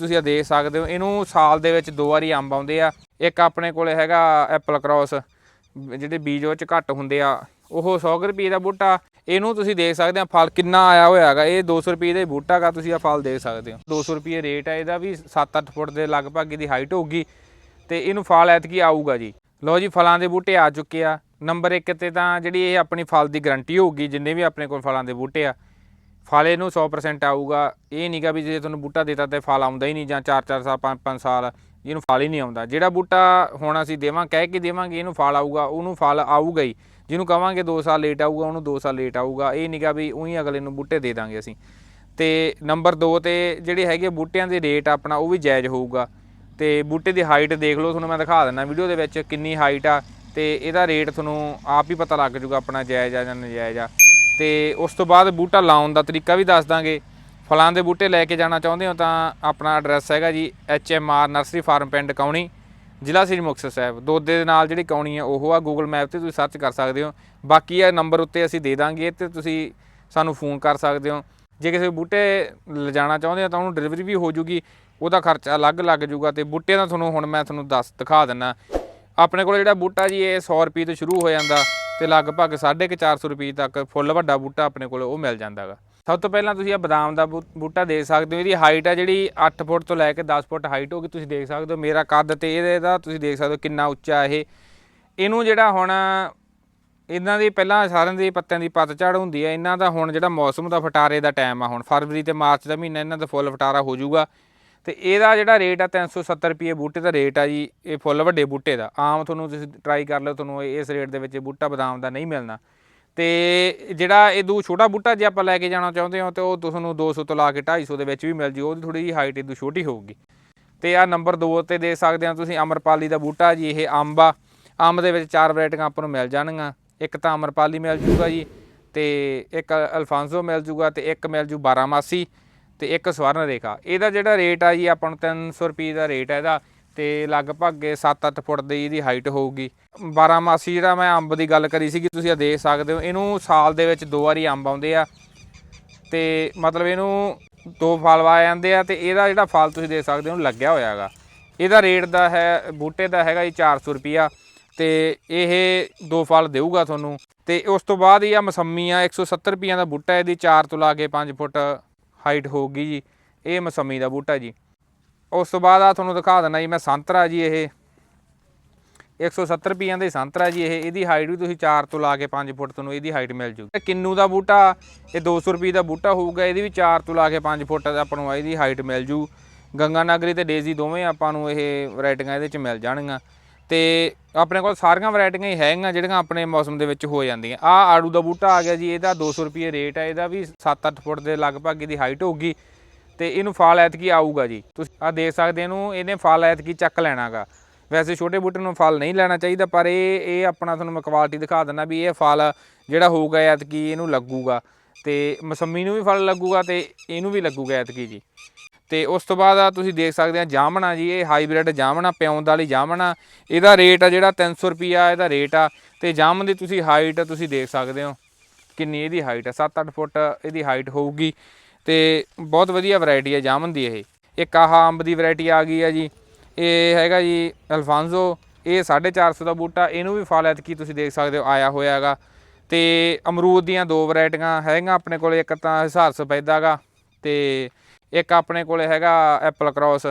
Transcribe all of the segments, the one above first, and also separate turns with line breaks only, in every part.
ਤੁਸੀਂ ਇਹ ਦੇਖ ਸਕਦੇ ਹੋ, ਇਹਨੂੰ ਸਾਲ ਦੇ ਵਿੱਚ ਦੋ ਵਾਰੀ ਅੰਬ ਆਉਂਦੇ ਆ। ਇੱਕ ਆਪਣੇ ਕੋਲੇ ਹੈਗਾ ਐਪਲ ਕ੍ਰਾਸ, ਜਿਹੜੇ ਬੀਜ ਉਹ ਚ ਘੱਟ ਹੁੰਦੇ ਆ। ਉਹ 100 ਕੁ ਰੁਪਏ ਦਾ ਬੂਟਾ। ਇਹਨੂੰ ਤੁਸੀਂ ਦੇਖ ਸਕਦੇ ਆ, ਫਲ ਕਿੰਨਾ ਆਇਆ ਹੋਇਆ ਹੈਗਾ। ਇਹ 200 ਰੁਪਏ ਦਾ ਹੀ ਬੂਟਾ ਹੈਗਾ, ਤੁਸੀਂ ਆ ਫਲ ਦੇਖ ਸਕਦੇ ਹੋ। 200 ਰੁਪਏ ਰੇਟ ਹੈ ਇਹਦਾ ਵੀ 7-8 ਫੁੱਟ ਦੇ ਲਗਭਗ ਇਹਦੀ ਹਾਈਟ ਹੋਊਗੀ। ਤੇ ਇਹਨੂੰ ਫਲ ਐਤਕੀ ਆਊਗਾ ਜੀ। ਲਓ ਜੀ, ਫਲਾਂ ਦੇ ਬੂਟੇ ਆ ਚੁੱਕੇ ਆ। ਨੰਬਰ 1 ਤੇ ਤਾਂ ਜਿਹੜੀ ਇਹ ਆਪਣੀ ਫਲ ਦੀ ਗਾਰੰਟੀ ਹੋਊਗੀ, ਜਿੰਨੇ ਵੀ ਆਪਣੇ ਕੋਲ ਫਲਾਂ ਦੇ ਬੂਟੇ ਆ। ਫਲ ਇਹਨੂੰ 100% ਆਊਗਾ। ਇਹ ਨਹੀਂਗਾ ਵੀ ਜੇ ਤੁਹਾਨੂੰ ਬੂਟਾ ਦੇਤਾ ਤੇ ਫਲ ਆਉਂਦਾ ਹੀ ਨਹੀਂ ਜਾਂ 4-4 ਸਾਲ 5-5 ਸਾਲ ਜਿਹਨੂੰ ਫਲ ਹੀ ਨਹੀਂ ਆਉਂਦਾ। ਜਿਹੜਾ ਬੂਟਾ ਹੁਣ ਅਸੀਂ ਦੇਵਾਂ, ਕਹਿ ਕੇ ਦੇਵਾਂਗੇ ਇਹਨੂੰ ਫਲ ਆਊਗਾ, ਉਹਨੂੰ ਫਲ ਆਊਗਾ ਹੀ। ਜਿਹਨੂੰ ਕਵਾਂਗੇ 2 ਸਾਲ ਲੇਟ ਆਊਗਾ, ਉਹਨੂੰ 2 ਸਾਲ ਲੇਟ ਆਊਗਾ। ਇਹ ਨਹੀਂਗਾ ਵੀ ਉਹੀ ਅਗਲੇ ਨੂੰ ਬੂਟੇ ਦੇ ਦਾਂਗੇ ਅਸੀਂ। ਤੇ ਨੰਬਰ 2 ਤੇ ਜਿਹੜੇ ਹੈਗੇ ਬੂਟਿਆਂ ਦੇ ਰੇਟ ਆਪਣਾ, ਉਹ ਵੀ ਜਾਇਜ਼ ਹੋਊਗਾ। ਤੇ ਬੂਟੇ ਦੀ ਹਾਈਟ ਦੇਖ ਲਓ, ਤੁਹਾਨੂੰ ਮੈਂ ਦਿਖਾ ਦਿੰਦਾ ਵੀਡੀਓ ਦੇ ਵਿੱਚ ਕਿੰਨੀ ਹਾਈਟ ਆ। ਤੇ ਇਹਦਾ ਰੇਟ ਤੁਹਾਨੂੰ ਆਪ ਹੀ ਪਤਾ ਲੱਗ ਜਾਊਗਾ ਆਪਣਾ ਜਾਇਜ਼ ਆ ਜਾਂ ਨਜਾਇਜ਼ ਆ। ਤੇ ਉਸ ਤੋਂ ਬਾਅਦ ਬੂਟਾ ਲਾਉਣ ਦਾ ਤਰੀਕਾ ਵੀ ਦੱਸ ਦਾਂਗੇ। ਫਲਾਂ ਦੇ ਬੂਟੇ ਲੈ ਕੇ ਜਾਣਾ ਚਾਹੁੰਦੇ ਹੋ ਤਾਂ ਆਪਣਾ ਐਡਰੈਸ ਹੈਗਾ G H M R nursery farm ਪਿੰਡ ਕੌਣੀ, ਜ਼ਿਲ੍ਹਾ ਸ੍ਰੀ ਮੁਕਤਸਰ ਸਾਹਿਬ। ਦੋਦੇ ਦੇ ਨਾਲ ਜਿਹੜੀ ਕੌਣੀ ਹੈ ਉਹ ਆ ਗੂਗਲ ਮੈਪ ਤੇ ਤੁਸੀਂ ਸਰਚ ਕਰ ਸਕਦੇ ਹੋ। ਬਾਕੀ ਇਹ ਨੰਬਰ ਉੱਤੇ ਅਸੀਂ ਦੇ ਦਾਂਗੇ ਇਹ ਤੇ ਤੁਸੀਂ ਸਾਨੂੰ ਫੋਨ ਕਰ ਸਕਦੇ ਹੋ। ਜੇ ਕਿਸੇ ਬੂਟੇ ਲਿਜਾਣਾ ਚਾਹੁੰਦੇ ਹੋ ਤਾਂ ਉਹਨੂੰ ਡਿਲੀਵਰੀ ਵੀ ਹੋ ਜੂਗੀ, ਉਹਦਾ ਖਰਚਾ ਅਲੱਗ ਲੱਗ ਜੂਗਾ ਤੇ ਬੂਟੇ ਦਾ ਤੁਹਾਨੂੰ ਹੁਣ ਮੈਂ ਤੁਹਾਨੂੰ ਦੱਸ ਦਿਖਾ ਦਿੰਨਾ। ਆਪਣੇ ਕੋਲ ਜਿਹੜਾ ਬੂਟਾ ਜੀ, ਇਹ 100 ਰੁਪਏ ਤੋਂ ਸ਼ੁਰੂ ਹੋ ਜਾਂਦਾ। ਤੇ ਲਗਭਗ 450 ਰੁਪਏ ਤੱਕ ਫੁੱਲ ਵੱਡਾ ਬੂਟਾ ਆਪਣੇ ਕੋਲ ਉਹ ਮਿਲ ਜਾਂਦਾਗਾ ਸਭ ਤੋਂ ਪਹਿਲਾਂ ਤੁਸੀਂ ਇਹ ਬਦਾਮ ਦਾ ਬੂ- ਬੂਟਾ ਦੇਖ ਸਕਦੇ ਹੋ, ਇਹਦੀ ਹਾਈਟ ਆ ਜਿਹੜੀ 8 ਫੁੱਟ ਤੋਂ ਲੈ ਕੇ 10 ਫੁੱਟ ਹਾਈਟ ਹੋਗੀ ਤੁਸੀਂ ਦੇਖ ਸਕਦੇ ਹੋ ਮੇਰਾ ਕੱਦ ਤੇ ਇਹਦਾ ਤੁਸੀਂ ਦੇਖ ਸਕਦੇ ਹੋ ਕਿੰਨਾ ਉੱਚਾ ਇਹ। ਇਹਨੂੰ ਜਿਹੜਾ ਹੁਣ ਇਹਨਾਂ ਦੀ ਪਹਿਲਾਂ ਸਾਰਿਆਂ ਦੇ ਪੱਤਿਆਂ ਦੀ ਪਤਝੜ ਹੁੰਦੀ ਹੈ ਇਹਨਾਂ ਦਾ ਹੁਣ ਜਿਹੜਾ ਮੌਸਮ ਦਾ ਫਟਾਰੇ ਦਾ ਟਾਈਮ ਆ ਹੁਣ, ਫਰਵਰੀ ਤੇ ਮਾਰਚ ਦਾ ਮਹੀਨਾ ਇਹਨਾਂ ਦਾ ਫੁੱਲ ਫਟਾਰਾ ਹੋ ਜਾਊਗਾ। ਤੇ ਇਹਦਾ ਜਿਹੜਾ ਰੇਟ ਆ 370 ਰੁਪਏ ਬੂਟੇ ਦਾ ਰੇਟ ਆ ਜੀ, ਇਹ ਫੁੱਲ ਵੱਡੇ ਬੂਟੇ ਦਾ। ਆਮ ਤੁਹਾਨੂੰ ਤੁਸੀਂ ਟਰਾਈ ਕਰ ਲਓ, ਤੁਹਾਨੂੰ ਇਸ ਰੇਟ ਦੇ ਵਿੱਚ ਇਹ ਬੂਟਾ ਬਦਾਮ ਦਾ ਨਹੀਂ ਮਿਲਣਾ। ਤੇ ਜਿਹੜਾ ਇਹ ਛੋਟਾ ਬੂਟਾ ਜੇ ਆਪਾਂ ਲੈ ਕੇ ਜਾਣਾ ਚਾਹੁੰਦੇ ਹੋ, ਤੇ ਉਹ ਤੁਹਾਨੂੰ 200 ਤੋਂ ਲਾ ਕੇ 250 ਦੇ ਵਿੱਚ ਵੀ ਮਿਲ ਜੀ, ਉਹਦੀ ਥੋੜੀ ਜਿਹੀ ਹਾਈਟ ਇਹਦੂ ਛੋਟੀ ਹੋਊਗੀ। ਤੇ ਆ ਨੰਬਰ 2 ਤੇ ਦੇ ਸਕਦੇ ਆ ਤੁਸੀਂ, ਅਮਰਪਾਲੀ ਦਾ ਬੂਟਾ ਜੀ, ਇਹ ਅੰਬ ਆ। ਅੰਬ ਦੇ ਵਿੱਚ ਚਾਰ ਵੈਰਾਈਟੀਆਂ ਆਪਾਂ ਨੂੰ ਮਿਲ ਜਾਣਗੀਆਂ। ਇੱਕ ਤਾਂ ਅਮਰਪਾਲੀ ਮਿਲ ਜੂਗਾ ਜੀ, ਤੇ ਇੱਕ ਅਲਫਾਂਸੋ ਮਿਲ ਜੂਗਾ, ਤੇ ਇੱਕ ਮਿਲ ਜੂ 12 ਮਾਸੀ ਤੇ ਇੱਕ ਸਵਰਨ ਰੇਖਾ। ਇਹਦਾ ਜਿਹੜਾ ਰੇਟ ਆ ਜੀ, ਆਪਾਂ ਨੂੰ 300 ਰੁਪਏ ਦਾ ਰੇਟ ਹੈ ਇਹਦਾ, ਤੇ ਲਗਭਗ 7-8 ਫੁੱਟ ਦੀ ਇਹਦੀ ਹਾਈਟ ਹੋਊਗੀ। 12 ਮਾਸੀ ਜਿਹੜਾ ਮੈਂ ਅੰਬ ਦੀ ਗੱਲ ਕਰੀ ਸੀਗੀ, ਤੁਸੀਂ ਇਹ ਦੇਖ ਸਕਦੇ ਹੋ। ਇਹਨੂੰ ਸਾਲ ਦੇ ਵਿੱਚ ਦੋ ਵਾਰੀ ਅੰਬ ਆਉਂਦੇ ਆ। ਤੇ ਮਤਲਬ ਇਹਨੂੰ ਦੋ ਫਲ ਆ ਜਾਂਦੇ ਆ, ਤੇ ਇਹਦਾ ਜਿਹੜਾ ਫਲ ਤੁਸੀਂ ਦੇਖ ਸਕਦੇ ਹੋ ਲੱਗਿਆ ਹੋਇਆ ਹੈਗਾ। ਇਹਦਾ ਰੇਟ ਦਾ ਹੈ, ਬੂਟੇ ਦਾ ਹੈਗਾ ਜੀ 400 ਰੁਪਿਆ ਤੇ ਇਹ ਦੋ ਫਲ ਦੇਊਗਾ ਤੁਹਾਨੂੰ। ਤੇ ਉਸ ਤੋਂ ਬਾਅਦ ਇਹ ਆ ਮਸੰਮੀ ਆ 170 ਰੁਪਈਆਂ ਦਾ ਬੂਟਾ, ਇਹਦੀ 4 ਤੋਂ ਲਾ ਕੇ 5 ਫੁੱਟ। ਹਾਈਟ ਹੋਊਗੀ ਜੀ। ਇਹ ਮਸੰਮੀ ਦਾ ਬੂਟਾ ਜੀ। ਉਸ ਤੋਂ ਬਾਅਦ ਆ ਤੁਹਾਨੂੰ ਦਿਖਾ ਦਿੰਦਾ ਜੀ, ਮੈਂ ਸੰਤਰਾ ਜੀ ਇਹ। 170 ਰੁਪਈਆਂ ਦੇ ਸੰਤਰਾ ਜੀ ਇਹ। ਇਹਦੀ ਹਾਈਟ ਵੀ ਤੁਸੀਂ 4 ਤੋਂ ਲਾ ਕੇ 5 ਫੁੱਟ ਤੁਹਾਨੂੰ ਇਹਦੀ ਹਾਈਟ ਮਿਲ ਜੂ। ਤੇ ਕਿੰਨੂ ਦਾ ਬੂਟਾ, ਇਹ 200 ਰੁਪਏ ਦਾ ਬੂਟਾ ਹੋਊਗਾ। ਇਹਦੀ ਵੀ 4 ਤੋਂ ਲਾ ਕੇ 5 ਫੁੱਟ ਆਪਾਂ ਨੂੰ ਇਹਦੀ ਹਾਈਟ ਮਿਲ ਜੂ। ਗੰਗਾ ਨਗਰੀ ਤੇ ਡੇਜ਼ੀ ਦੋਵੇਂ ਆਪਾਂ ਨੂੰ ਇਹ ਵੈਰਾਈਟੀਆਂ ਇਹਦੇ ਚ ਮਿਲ ਜਾਣਗੀਆਂ। ਤੇ ਆਪਣੇ ਕੋਲ ਸਾਰੀਆਂ ਵੈਰਾਈਟੀਆਂ ਹੀ ਹੈਗੀਆਂ ਜਿਹੜੀਆਂ ਆਪਣੇ ਮੌਸਮ ਦੇ ਵਿੱਚ ਹੋ ਜਾਂਦੀਆਂ। ਆ ਆੜੂ ਦਾ ਬੂਟਾ ਆ ਗਿਆ ਜੀ, ਇਹਦਾ 200 ਰੁਪਏ ਰੇਟ ਹੈ ਇਹਦਾ ਵੀ 7-8 ਫੁੱਟ ਦੇ ਲਗਭਗ ਇਹਦੀ ਹਾਈਟ ਹੋਊਗੀ। ਤੇ ਇਹਨੂੰ ਫਲ ਐਤਕੀ ਆਊਗਾ ਜੀ। ਤੁਸੀਂ ਆ ਦੇਖ ਸਕਦੇ ਇਹਨੂੰ, ਇਹਨੇ ਫਲ ਐਤਕੀ ਚੱਕ ਲੈਣਾਗਾ। ਵੈਸੇ ਛੋਟੇ ਬੂਟੇ ਨੂੰ ਫਲ ਨਹੀਂ ਲੈਣਾ ਚਾਹੀਦਾ, ਪਰ ਇਹ ਇਹ ਆਪਣਾ ਤੁਹਾਨੂੰ ਮੈਂ ਕੁਆਲਿਟੀ ਦਿਖਾ ਦਿੰਦਾ ਵੀ ਇਹ ਫਲ ਜਿਹੜਾ ਹੋਊਗਾ ਐਤਕੀ ਇਹਨੂੰ ਲੱਗੂਗਾ। ਤੇ ਮਸੰਮੀ ਨੂੰ ਵੀ ਫਲ ਲੱਗੂਗਾ ਤੇ ਇਹਨੂੰ ਵੀ ਲੱਗੂਗਾ ਐਤਕੀ ਜੀ। ਤੇ ਉਸ ਤੋਂ ਬਾਅਦ ਆ ਤੁਸੀਂ ਦੇਖ ਸਕਦੇ ਆ ਜਾਮਣਾ ਜੀ, ਇਹ ਹਾਈਬ੍ਰਿਡ ਜਾਮਣਾ ਪਿਉਂਦ ਵਾਲੀ ਜਾਮਣਾ। ਇਹਦਾ ਰੇਟ ਆ ਜਿਹੜਾ 300 ਰੁਪਿਆ ਇਹਦਾ ਰੇਟ ਆ। ਤੇ ਜਾਮਨ ਦੀ ਤੁਸੀਂ ਹਾਈਟ ਤੁਸੀਂ ਦੇਖ ਸਕਦੇ ਹੋ, ਕਿੰਨੀ ਇਹਦੀ ਹਾਈਟ ਆ 7-8 ਫੁੱਟ ਇਹਦੀ ਹਾਈਟ ਹੋਊਗੀ। ਤੇ ਬਹੁਤ ਵਧੀਆ ਵੈਰਾਈਟੀ ਆ ਜਾਮਣ ਦੀ ਇਹ। ਇੱਕ ਆਹ ਅੰਬ ਦੀ ਵੈਰਾਈਟੀ ਆ ਗਈ ਆ ਜੀ। ਇਹ ਹੈਗਾ ਜੀ ਅਲਫਾਂਜ਼ੋ, ਇਹ 450 ਦਾ ਬੂਟਾ, ਇਹਨੂੰ ਵੀ ਫਲ ਐਤਕੀ ਤੁਸੀਂ ਦੇਖ ਸਕਦੇ ਹੋ, ਆਇਆ ਹੋਇਆ ਹੈਗਾ। ਤੇ ਅਮਰੂਦ ਦੀਆਂ ਦੋ ਵੈਰਾਈਟੀਆਂ ਹੈਗੀਆਂ ਆਪਣੇ ਕੋਲ, ਇੱਕ ਤਾਂ ਹਿਸਾਰ ਸਫੈਦਾ ਹੈਗਾ ਤੇ ਇੱਕ ਆਪਣੇ ਕੋਲ ਹੈਗਾ ਐਪਲ ਕ੍ਰਾਸ,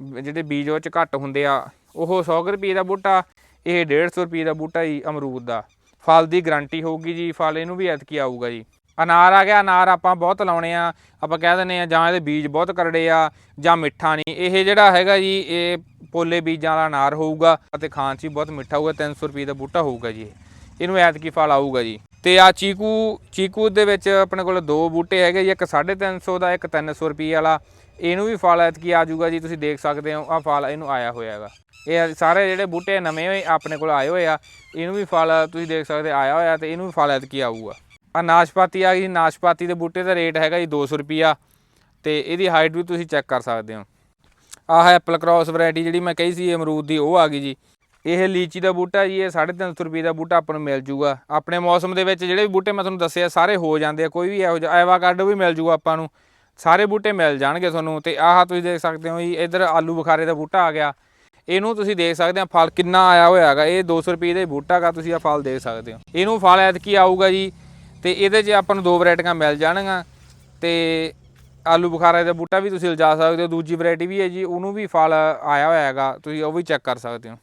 ਜਿਹੜੇ ਬੀਜ ਉਹ ਚ ਘੱਟ ਹੁੰਦੇ ਆ। ਉਹ 100 ਕੁ ਰੁਪਏ ਦਾ ਬੂਟਾ, ਇਹ 150 ਰੁਪਏ ਦਾ ਬੂਟਾ ਜੀ ਅਮਰੂਦ ਦਾ। ਫਲ ਦੀ ਗਾਰੰਟੀ ਹੋਊਗੀ ਜੀ, ਫਲ ਇਹਨੂੰ ਵੀ ਐਤਕੀ ਆਊਗਾ ਜੀ। ਅਨਾਰ ਆ ਗਿਆ, ਅਨਾਰ ਆਪਾਂ ਬਹੁਤ ਲਾਉਣੇ ਆ, ਆਪਾਂ ਕਹਿ ਦਿੰਦੇ ਆ ਜਾਂ ਇਹਦੇ ਬੀਜ ਬਹੁਤ ਕਰੜੇ ਆ ਜਾਂ ਮਿੱਠਾ ਨਹੀਂ ਇਹ ਜਿਹੜਾ ਹੈਗਾ ਜੀ, ਇਹ ਪੋਲੇ ਬੀਜਾਂ ਵਾਲਾ ਅਨਾਰ ਹੋਊਗਾ ਅਤੇ ਖਾਣ 'ਚ ਵੀ ਬਹੁਤ ਮਿੱਠਾ ਹੋਊਗਾ 300 ਰੁਪਏ ਦਾ ਬੂਟਾ ਹੋਊਗਾ ਜੀ ਇਹ। ਇਹਨੂੰ ਐਤਕੀ ਫਲ ਆਊਗਾ ਜੀ। ਤੇ ਆ ਚੀਕੂ ਚੀਕੂ ਦੇ ਵਿੱਚ ਆਪਣੇ ਕੋਲ ਦੋ ਬੂਟੇ ਹੈਗੇ ਜੀ, ਇੱਕ 350 ਦਾ, ਇੱਕ 300 ਰੁਪਏ ਵਾਲਾ। ਇਹਨੂੰ ਵੀ ਫਲ ਐਤਕੀ ਆ ਜਾਊਗਾ ਜੀ, ਤੁਸੀਂ ਦੇਖ ਸਕਦੇ ਹੋ ਆ ਫਲ ਇਹਨੂੰ ਆਇਆ ਹੋਇਆ ਹੈਗਾ। ਇਹ ਸਾਰੇ ਜਿਹੜੇ ਬੂਟੇ ਨਵੇਂ ਹੋਏ, ਆਪਣੇ ਕੋਲ ਆਏ ਹੋਏ ਆ, ਇਹਨੂੰ ਵੀ ਫਲ ਤੁਸੀਂ ਦੇਖ ਸਕਦੇ, ਆਇਆ ਹੋਇਆ ਤੇ ਇਹਨੂੰ ਵੀ ਫਲ ਐਤਕੀ ਆਊਗਾ। ਆ ਨਾਸ਼ਪਾਤੀ ਆ ਗਈ ਨਾਸ਼ਪਾਤੀ ਦੇ ਬੂਟੇ ਦਾ ਰੇਟ ਹੈਗਾ ਜੀ 200 ਰੁਪਿਆ ਤੇ ਇਹਦੀ ਹਾਈਟ ਵੀ ਤੁਸੀਂ ਚੈੱਕ ਕਰ ਸਕਦੇ ਹੋ। ਆਹ ਐਪਲ ਕ੍ਰਾਸ ਵੈਰਾਈਟੀ ਜਿਹੜੀ ਮੈਂ ਕਹੀ ਸੀ, ਅਮਰੂਦ ਦੀ, ਉਹ ਆ ਗਈ ਜੀ। ਇਹ ਲੀਚੀ ਦਾ ਬੂਟਾ ਜੀ, ਇਹ 350 ਰੁਪਏ ਦਾ ਬੂਟਾ ਆਪਾਂ ਨੂੰ ਮਿਲ ਜੂਗਾ। ਆਪਣੇ ਮੌਸਮ ਦੇ ਵਿੱਚ ਜਿਹੜੇ ਵੀ ਬੂਟੇ ਮੈਂ ਤੁਹਾਨੂੰ ਦੱਸਿਆ, ਸਾਰੇ ਹੋ ਜਾਂਦੇ ਆ, ਕੋਈ ਵੀ ਇਹੋ ਜਿਹਾ ਐਵਾਕਾਡੋ ਵੀ ਮਿਲ ਜੂਗਾ ਆਪਾਂ ਨੂੰ। ਸਾਰੇ ਬੂਟੇ ਮਿਲ ਜਾਣਗੇ ਤੁਹਾਨੂੰ ਤੇ ਆਹ ਤੁਸੀਂ ਦੇਖ ਸਕਦੇ ਹੋ ਜੀ, ਇਧਰ ਆਲੂ ਬੁਖਾਰੇ ਦਾ ਬੂਟਾ ਆ ਗਿਆ। ਇਹਨੂੰ ਤੁਸੀਂ ਦੇਖ ਸਕਦੇ ਆ, ਫਲ ਕਿੰਨਾ ਆਇਆ ਹੋਇਆ ਹੈਗਾ। ਇਹ 200 ਰੁਪਏ ਦਾ ਬੂਟਾ ਹੈਗਾ, ਤੁਸੀਂ ਆ ਫਲ ਦੇਖ ਸਕਦੇ ਹੋ। ਇਹਨੂੰ ਫਲ ਐਤਕੀ ਆਊਗਾ ਜੀ ਤੇ ਇਹਦੇ 'ਚ ਆਪਾਂ ਨੂੰ ਦੋ ਵੈਰਾਈਟੀਆਂ ਮਿਲ ਜਾਣਗੀਆਂ ਤੇ ਆਲੂ ਬੁਖਾਰੇ ਦਾ ਬੂਟਾ ਵੀ ਤੁਸੀਂ ਲਿਜਾ ਸਕਦੇ ਹੋ, ਦੂਜੀ ਵੈਰਾਈਟੀ ਵੀ ਹੈ ਜੀ, ਉਹਨੂੰ ਵੀ ਫਲ ਆਇਆ ਹੋਇਆ ਹੈਗਾ, ਤੁਸੀਂ ਉਹ ਵੀ ਚੈੱਕ ਕਰ ਸਕਦੇ ਹੋ।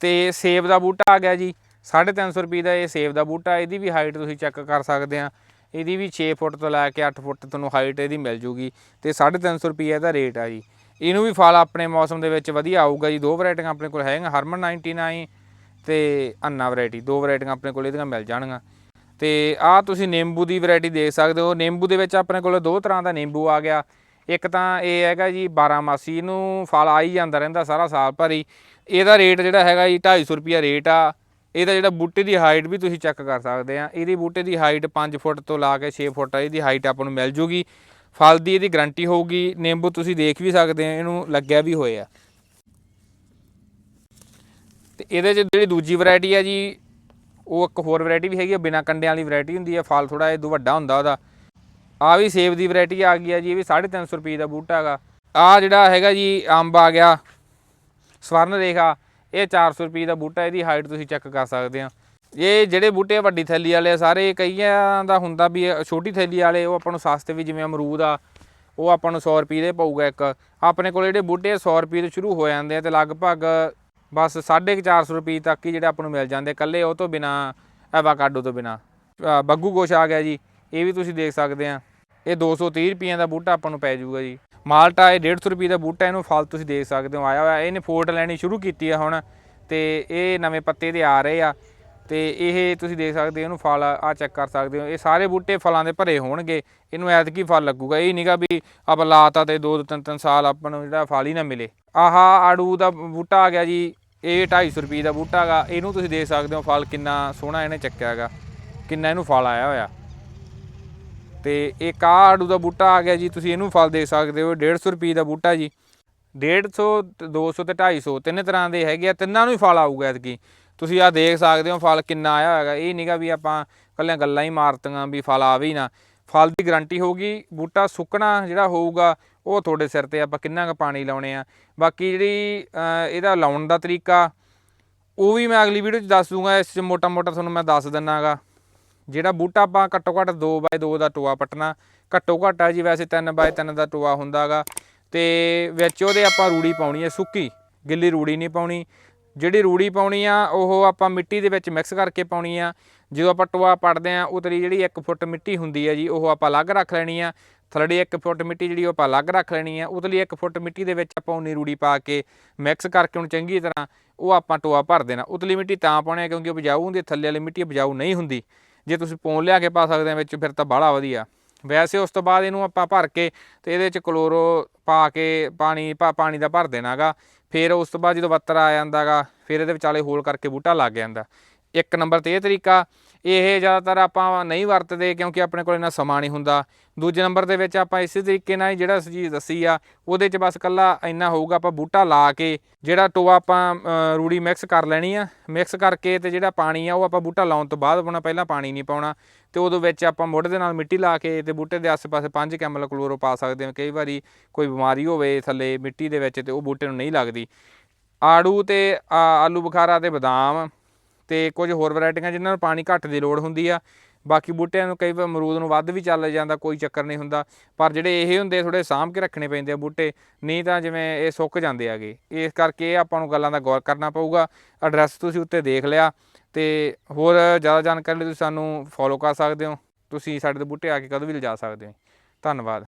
ਤੇ ਸੇਬ ਦਾ ਬੂਟਾ ਆ ਗਿਆ ਜੀ 350 ਰੁਪਏ ਦਾ ਇਹ ਸੇਬ ਦਾ ਬੂਟਾ, ਇਹਦੀ ਵੀ ਹਾਈਟ ਤੁਸੀਂ ਚੈੱਕ ਕਰ ਸਕਦੇ ਆ। ਇਹਦੀ ਵੀ 6 ਫੁੱਟ ਤੋਂ ਲੈ ਕੇ 8 ਫੁੱਟ ਤੁਹਾਨੂੰ ਹਾਈਟ ਇਹਦੀ ਮਿਲ ਜੂਗੀ ਤੇ 350 ਰੁਪਏ ਇਹਦਾ ਰੇਟ ਆ ਜੀ। ਇਹਨੂੰ ਵੀ ਫਲ ਆਪਣੇ ਮੌਸਮ ਦੇ ਵਿੱਚ ਵਧੀਆ ਆਊਗਾ ਜੀ। ਦੋ ਵੈਰਾਈਟੀਆਂ ਆਪਣੇ ਕੋਲ ਹੈਗੀਆਂ, ਹਰਮਨ 99 ਤੇ ਅੰਨਾ ਵੈਰਾਈਟੀ ਦੋ ਵੈਰਾਈਟੀਆਂ ਆਪਣੇ ਕੋਲ ਇਹਦੀਆਂ ਮਿਲ ਜਾਣਗੀਆਂ। ਤੇ ਆਹ ਤੁਸੀਂ ਨਿੰਬੂ ਦੀ ਵੈਰਾਈਟੀ ਦੇਖ ਸਕਦੇ ਹੋ। ਨਿੰਬੂ ਦੇ ਵਿੱਚ ਆਪਣੇ ਕੋਲ ਦੋ ਤਰ੍ਹਾਂ ਦਾ ਨਿੰਬੂ ਆ ਗਿਆ। ਇੱਕ ਤਾਂ ਇਹ ਹੈਗਾ ਜੀ 12 ਮਾਸੀ ਇਹਨੂੰ ਫਲ ਆ ਹੀ ਜਾਂਦਾ ਰਹਿੰਦਾ ਸਾਰਾ ਸਾਲ ਭਰ ਹੀ। ਇਹਦਾ ਰੇਟ ਜਿਹੜਾ ਹੈਗਾ ਜੀ 250 ਰੁਪਿਆ ਰੇਟ ਆ। ਇਹਦਾ ਜਿਹੜਾ ਬੂਟੇ ਦੀ ਹਾਈਟ ਵੀ ਤੁਸੀਂ ਚੈੱਕ ਕਰ ਸਕਦੇ ਆ। ਇਹਦੀ ਬੂਟੇ ਦੀ ਹਾਈਟ 5 ਫੁੱਟ ਤੋਂ ਲਾ ਕੇ 6 ਫੁੱਟ ਆ, ਇਹਦੀ ਹਾਈਟ ਆਪਾਂ ਨੂੰ ਮਿਲ ਜੂਗੀ। ਫਲ ਦੀ ਇਹਦੀ ਗਾਰੰਟੀ ਹੋਊਗੀ। ਨਿੰਬੂ ਤੁਸੀਂ ਦੇਖ ਵੀ ਸਕਦੇ ਆ, ਇਹਨੂੰ ਲੱਗਿਆ ਵੀ ਹੋਇਆ। ਤੇ ਇਹਦੇ 'ਚ ਜਿਹੜੀ ਦੂਜੀ ਵੈਰਾਈਟੀ ਆ ਜੀ, ਉਹ ਇੱਕ ਹੋਰ ਵੈਰਾਈਟੀ ਵੀ ਹੈਗੀ ਆ, ਬਿਨਾ ਕੰਡਿਆਂ ਵਾਲੀ ਵੈਰਾਈਟੀ ਹੁੰਦੀ ਆ। ਫਲ ਥੋੜਾ ਇਹ ਵੱਡਾ ਹੁੰਦਾ ਉਹਦਾ। ਆ ਵੀ ਸੇਬ ਦੀ ਵੈਰਾਈਟੀ ਆ ਗਈ ਆ ਜੀ ਇਹ ਵੀ 350 ਰੁਪਏ ਦਾ ਬੂਟਾ ਹੈਗਾ। ਆ ਜਿਹੜਾ ਹੈਗਾ ਜੀ ਅੰਬ ਆ ਗਿਆ ਸਵਰਨ ਰੇਖਾ ਇਹ 400 ਰੁਪਏ ਦਾ ਬੂਟਾ ਇਹਦੀ ਹਾਈਟ ਤੁਸੀਂ ਚੈੱਕ ਕਰ ਸਕਦੇ ਆ। ਇਹ ਜਿਹੜੇ ਬੂਟੇ ਆ ਵੱਡੀ ਥੈਲੀ ਵਾਲੇ ਆ ਸਾਰੇ ਕਈਆਂ ਦਾ ਹੁੰਦਾ ਵੀ ਛੋਟੀ ਥੈਲੀ ਵਾਲੇ ਉਹ ਆਪਾਂ ਨੂੰ ਸਸਤੇ ਵੀ ਜਿਵੇਂ ਅਮਰੂਦ ਆ ਉਹ ਆਪਾਂ ਨੂੰ 100 ਰੁਪਏ ਦੇ ਪਊਗਾ ਇੱਕ। ਆਪਣੇ ਕੋਲ ਜਿਹੜੇ ਬੂਟੇ ਆ 100 ਰੁਪਏ ਤੋਂ ਸ਼ੁਰੂ ਹੋ ਜਾਂਦੇ ਆ ਤੇ ਲਗਭਗ ਬਸ 450 ਰੁਪਏ ਤੱਕ ਹੀ ਜਿਹੜੇ ਆਪਾਂ ਨੂੰ ਮਿਲ ਜਾਂਦੇ ਇਕੱਲੇ ਉਹ ਤੋਂ ਬਿਨਾ ਐਵਾਕਾਡੋ ਤੋਂ ਬਿਨਾ। ਅ, ਬੱਗੂ ਗੋਸ਼ ਆ ਗਿਆ ਜੀ ਇਹ ਵੀ ਤੁਸੀਂ ਦੇਖ ਸਕਦੇ ਆ। ਇਹ 230 ਰੁਪਈਆਂ ਦਾ ਬੂਟਾ ਆਪਾਂ ਨੂੰ ਪੈ ਜਾਊਗਾ ਜੀ। ਮਾਲਟਾ ਇਹ 150 ਰੁਪਏ ਦਾ ਬੂਟਾ, ਇਹਨੂੰ ਫਲ ਤੁਸੀਂ ਦੇਖ ਸਕਦੇ ਹੋ। ਆਇਆ ਹੋਇਆ, ਇਹਨੇ ਫੋਟ ਲੈਣੀ ਸ਼ੁਰੂ ਕੀਤੀ ਆ ਹੁਣ, ਤੇ ਇਹ ਨਵੇਂ ਪੱਤੇ ਦੇ ਆ ਰਹੇ ਆ। ਤੇ ਇਹ ਤੁਸੀਂ ਦੇਖ ਸਕਦੇ ਹੋ, ਇਹਨੂੰ ਫਲ ਆ ਚੈੱਕ ਕਰ ਸਕਦੇ ਹੋ। ਇਹ ਸਾਰੇ ਬੂਟੇ ਫਲਾਂ ਦੇ ਭਰੇ ਹੋਣਗੇ। ਇਹਨੂੰ ਐਤਕੀ ਫਲ ਲੱਗੂਗਾ। ਇਹ ਨਹੀਂਗਾ ਵੀ ਆਪਾਂ ਲਾਤਾ ਤੇ ਦੋ ਦੋ ਤਿੰਨ ਤਿੰਨ ਸਾਲ ਆਪਾਂ ਨੂੰ ਜਿਹੜਾ ਫਲ ਹੀ ਨਾ ਮਿਲੇ। ਆਹਾ, ਆੜੂ ਦਾ ਬੂਟਾ ਆ ਗਿਆ ਜੀ। ਇਹ 250 ਰੁਪਏ ਦਾ ਬੂਟਾ ਹੈਗਾ ਇਹਨੂੰ ਤੁਸੀਂ ਦੇਖ ਸਕਦੇ ਹੋ, ਫਲ ਕਿੰਨਾ ਸੋਹਣਾ ਇਹਨੇ ਚੱਕਿਆ ਹੈਗਾ ਕਿੰਨਾ ਇਹਨੂੰ ਫਲ ਆਇਆ ਹੋਇਆ। ਤੇ ਇੱਕ ਆਹ ਆੜੂ ਦਾ ਬੂਟਾ ਆ ਗਿਆ ਜੀ, ਤੁਸੀਂ ਇਹਨੂੰ ਫਲ ਦੇਖ ਸਕਦੇ ਹੋ 150 ਰੁਪਏ ਦਾ ਬੂਟਾ ਜੀ। 150 ਤੇ 200 ਤੇ 250 ਤਿੰਨ ਤਰ੍ਹਾਂ ਦੇ ਹੈਗੇ ਆ, ਤਿੰਨਾਂ ਨੂੰ ਹੀ ਫਲ ਆਊਗਾ ਐਤਕੀ। ਤੁਸੀਂ ਆ ਦੇਖ ਸਕਦੇ ਹੋ, ਫਲ ਕਿੰਨਾ ਆਇਆ ਹੋਏਗਾ ਇਹ ਨਹੀਂਗਾ ਵੀ ਆਪਾਂ ਕੱਲੀਆਂ ਗੱਲਾਂ ਹੀ ਮਾਰਤੀਆਂ ਵੀ ਫਲ ਆਵੇ ਹੀ ਨਾ। ਫਲ ਦੀ ਗਾਰੰਟੀ ਹੋਊਗੀ, ਬੂਟਾ ਸੁੱਕਣਾ ਜਿਹੜਾ ਹੋਊਗਾ, ਉਹ ਤੁਹਾਡੇ ਸਿਰ ਤੇ ਆਪਾਂ ਕਿੰਨਾ ਕੁ ਪਾਣੀ ਲਾਉਣੇ ਆ। ਬਾਕੀ ਜਿਹੜੀ ਇਹਦਾ ਲਾਉਣ ਦਾ ਤਰੀਕਾ, ਉਹ ਵੀ ਮੈਂ ਅਗਲੀ ਵੀਡੀਓ 'ਚ ਦੱਸ ਦੂੰਗਾ, ਇਸ 'ਚ ਮੋਟਾ ਮੋਟਾ ਤੁਹਾਨੂੰ ਮੈਂ ਦੱਸ ਦਿੰਨਾਗਾ ਜਿਹੜਾ ਬੂਟਾ ਆਪਾਂ ਘੱਟੋ ਘੱਟ 2x2 ਦਾ ਟੋਆ ਪੱਟਣਾ, ਘੱਟੋ ਘੱਟ ਆ ਜੀ ਵੈਸੇ 3x3 ਦਾ ਟੋਆ ਹੁੰਦਾਗਾ। ਤੇ ਵਿੱਚ ਉਹਦੇ ਆਪਾਂ ਰੂੜੀ ਪਾਉਣੀ ਹੈ ਸੁੱਕੀ, ਗਿੱਲੀ ਰੂੜੀ ਨਹੀਂ ਪਾਉਣੀ। ਜਿਹੜੀ ਰੂੜੀ ਪਾਉਣੀ ਆ, ਉਹ ਆਪਾਂ ਮਿੱਟੀ ਦੇ ਵਿੱਚ ਮਿਕਸ ਕਰਕੇ ਪਾਉਣੀ ਆ। ਜਦੋਂ ਆਪਾਂ ਟੋਆ ਪੱਟਦੇ ਆ ਉਤਲੀ ਜਿਹੜੀ 1 ਫੁੱਟ ਮਿੱਟੀ ਹੁੰਦੀ ਹੈ ਜੀ, ਉਹ ਆਪਾਂ ਅਲੱਗ ਰੱਖ ਲੈਣੀ ਆ। ਥਲੜੀ 1 ਫੁੱਟ ਮਿੱਟੀ ਜਿਹੜੀ, ਉਹ ਆਪਾਂ ਅਲੱਗ ਰੱਖ ਲੈਣੀ ਆ। ਉਤਲੀ 1 ਫੁੱਟ ਮਿੱਟੀ ਦੇ ਵਿੱਚ ਆਪਾਂ ਉਨੀ ਰੂੜੀ ਪਾ ਕੇ ਮਿਕਸ ਕਰਕੇ ਉਹਨੂੰ ਚੰਗੀ ਤਰ੍ਹਾਂ ਉਹ ਆਪਾਂ ਟੋਆ ਭਰ ਦੇਣਾ। ਉਤਲੀ ਮਿੱਟੀ ਤਾਂ ਪਾਉਣੀ ਆ, ਕਿਉਂਕਿ ਉਪਜਾਊ ਹੁੰਦੀ ਥੱਲੇ ਵਾਲੀ ਮਿੱਟੀ ਉਪਜਾਊ ਨਹੀਂ ਹੁੰਦੀ। ਜੇ ਤੁਸੀਂ ਪੌਣ ਲਿਆ ਕੇ ਪਾ ਸਕਦੇ ਆ ਵਿੱਚ, ਫਿਰ ਤਾਂ ਬਾਹਲਾ ਵਧੀਆ। ਵੈਸੇ ਉਸ ਤੋਂ ਬਾਅਦ ਇਹਨੂੰ ਆਪਾਂ ਭਰ ਕੇ ਤੇ ਇਹਦੇ ਵਿੱਚ ਕਲੋਰੋ ਪਾ ਕੇ ਪਾਣੀ, ਪਾ- ਪਾਣੀ ਦਾ ਭਰ ਦੇਣਾਗਾ। ਫਿਰ ਉਸ ਤੋਂ ਬਾਅਦ ਜਦੋਂ ਬੱਤਰ ਆ ਜਾਂਦਾਗਾ, ਫਿਰ ਇਹਦੇ ਵਿਚਾਲੇ ਹੋਲ ਕਰਕੇ ਬੂਟਾ ਲੱਗ ਜਾਂਦਾ। ਇੱਕ ਨੰਬਰ ਤੇ ਇਹ ਤਰੀਕਾ ਇਹ ਜ਼ਿਆਦਾਤਰ ਆਪਾਂ ਨਹੀਂ ਵਰਤਦੇ ਕਿਉਂਕਿ ਆਪਣੇ ਕੋਲ ਇੰਨਾ ਸਮਾਂ ਨਹੀਂ ਹੁੰਦਾ। ਦੂਜੇ ਨੰਬਰ ਦੇ ਵਿੱਚ ਆਪਾਂ ਇਸੇ ਤਰੀਕੇ ਨਾਲ ਹੀ ਜਿਹੜਾ ਚੀਜ਼ ਦੱਸੀ ਆ ਉਹਦੇ 'ਚ ਬਸ ਕੱਲਾ ਇੰਨਾ ਹੋਊਗਾ ਆਪਾਂ ਬੂਟਾ ਲਾ ਕੇ ਜਿਹੜਾ ਟੋਆ ਆਪਾਂ ਰੂੜੀ ਮਿਕਸ ਕਰ ਲੈਣੀ ਆ। ਮਿਕਸ ਕਰਕੇ ਤੇ ਜਿਹੜਾ ਪਾਣੀ ਆ ਉਹ ਆਪਾਂ ਬੂਟਾ ਲਾਉਣ ਤੋਂ ਬਾਅਦ ਪਾਉਣਾ ਪਹਿਲਾਂ ਪਾਣੀ ਨਹੀਂ ਪਾਉਣਾ ਤੇ ਉਦੋਂ ਵਿੱਚ ਆਪਾਂ ਮੁੱਢ ਦੇ ਨਾਲ ਮਿੱਟੀ ਲਾ ਕੇ ਤੇ ਬੂਟੇ ਦੇ ਆਸ-ਪਾਸੇ ਪੰਜ ਕੈਮਲ ਕਲੋਰੋ ਪਾ ਸਕਦੇ ਹਾਂ। ਕਈ ਵਾਰੀ ਕੋਈ ਬਿਮਾਰੀ ਹੋਵੇ ਥੱਲੇ ਮਿੱਟੀ ਦੇ ਵਿੱਚ ਤੇ ਉਹ ਬੂਟੇ ਨੂੰ ਨਹੀਂ ਲੱਗਦੀ। ਆੜੂ ਤੇ ਆ, ਆਲੂ ਬੁਖਾਰਾ ਤੇ ਬਦਾਮ ਤੇ ਕੁਝ ਹੋਰ ਵੈਰਾਈਟੀਆਂ ਜਿਨ੍ਹਾਂ ਨੂੰ ਪਾਣੀ ਘੱਟ ਦੀ ਲੋੜ ਹੁੰਦੀ ਆ। ਬਾਕੀ ਬੂਟਿਆਂ ਨੂੰ ਕਈ ਵਾਰ ਅਮਰੂਦ ਨੂੰ ਵੱਧ ਵੀ ਚੱਲ ਜਾਂਦਾ, ਕੋਈ ਚੱਕਰ ਨਹੀਂ ਹੁੰਦਾ। ਪਰ ਜਿਹੜੇ ਇਹ ਹੁੰਦੇ ਥੋੜੇ ਸਾਂਭ ਕੇ ਰੱਖਣੇ ਪੈਂਦੇ ਆ ਬੂਟੇ, ਨਹੀਂ ਤਾਂ ਜਿਵੇਂ ਇਹ ਸੁੱਕ ਜਾਂਦੇ ਆਗੇ। ਇਸ ਕਰਕੇ ਇਹ ਆਪਾਂ ਨੂੰ ਗੱਲਾਂ ਦਾ ਗੌਰ ਕਰਨਾ ਪਊਗਾ। ਐਡਰੈਸ ਤੁਸੀਂ ਉੱਤੇ ਦੇਖ ਲਿਆ। ਤੇ ਹੋਰ ਜ਼ਿਆਦਾ ਜਾਣਕਾਰੀ ਲਈ ਤੁਸੀਂ ਸਾਨੂੰ ਫੋਲੋ ਕਰ ਸਕਦੇ ਹੋ। ਤੁਸੀਂ ਸਾਡੇ ਦੇ ਬੂਟੇ ਆ ਕੇ ਕਦੋਂ ਵੀ ਲਿਜਾ ਸਕਦੇ ਹੋ। ਧੰਨਵਾਦ।